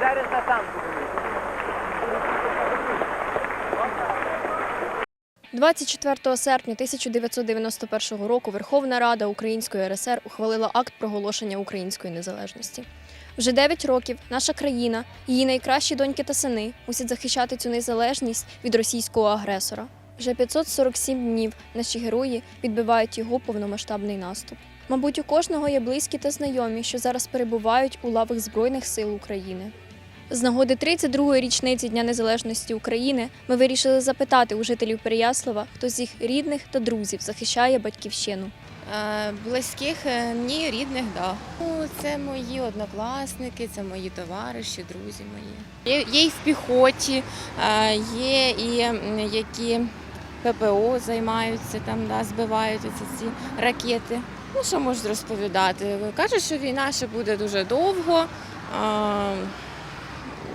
Зараз на танку. 24 серпня 1991 року Верховна Рада Української РСР ухвалила акт проголошення української незалежності. Вже 9 років наша країна, її найкращі доньки та сини мусять захищати цю незалежність від російського агресора. Вже 547 днів наші герої відбивають його повномасштабний наступ. Мабуть, у кожного є близькі та знайомі, що зараз перебувають у лавах Збройних сил України. З нагоди 32-ї річниці Дня Незалежності України ми вирішили запитати у жителів Переяслава, хто з їх рідних та друзів захищає батьківщину. Е, Близьких е, ні, рідних, да. Ну, це мої однокласники, це мої товариші, друзі мої. Є, є і в піхоті, е, є і які ППО займаються, там, да, збивають оці ці ракети. Ну, що можу розповідати? Кажуть, що війна ще буде дуже довго. А,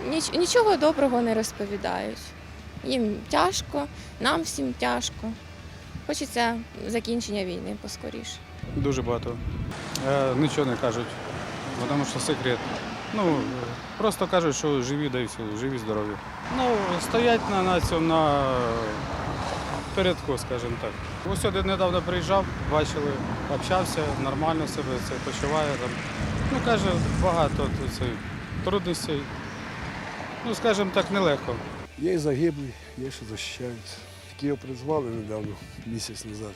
ніч- нічого доброго не розповідають. Їм тяжко, нам всім тяжко. Хочеться закінчення війни поскоріше. Дуже багато. Е, нічого не кажуть, тому що секрет. Ну, просто кажуть, що живі, да і все, живі, здорові. Ну, стоять на, на цьому на передку, скажімо так. Ось сюди недавно приїжджав, бачили, общався, нормально себе це почуває. Там. Ну, каже, багато тут цей, трудностей. Ну, скажімо так, нелегко. Є і загиблі, є, що захищаються. Тільки його призвали недавно, місяць назад.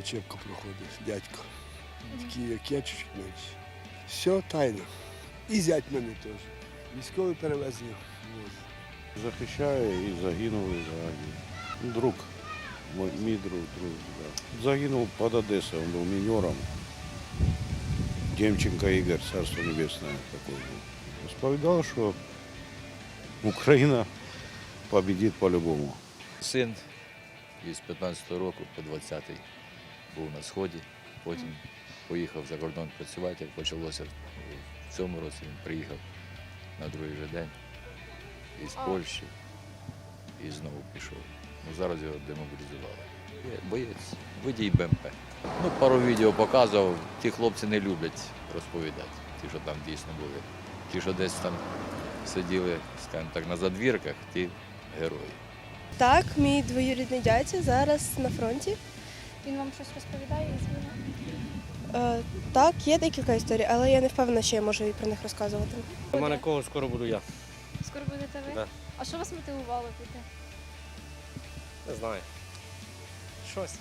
Учебка проходить, дядько. Такий, як я, чуть менше. Все тайно. І зять мене теж. Військове перевезення. возить. Захищає і загинув взагалі. Друг, мій, мій друг, друг. Да. Загинув під Одесою, він був мінером. Демченко Ігор, царство небесне такий був. Розповідав, що Україна победить по-любому. Син із 15-го року по 20-й був на сході, потім поїхав за кордон працювати, як почалося в цьому році він приїхав на другий же день із Польщі і знову пішов. Ну, зараз його демобілізували. Є Боєць, водій БМП. Ну, пару відео показував, ті хлопці не люблять розповідати, ті, що там дійсно були. Ті, що десь там сиділи, скажімо так, на задвірках, ті герої. Так, мій двоюрідний дядя зараз на фронті. Він вам щось розповідає із війни? Е, так, є декілька історій, але я не впевнена, що я можу і про них розказувати. У мене кого скоро буду я. Скоро будете ви? Да. А що вас мотивувало піти? Не знаю. Щось.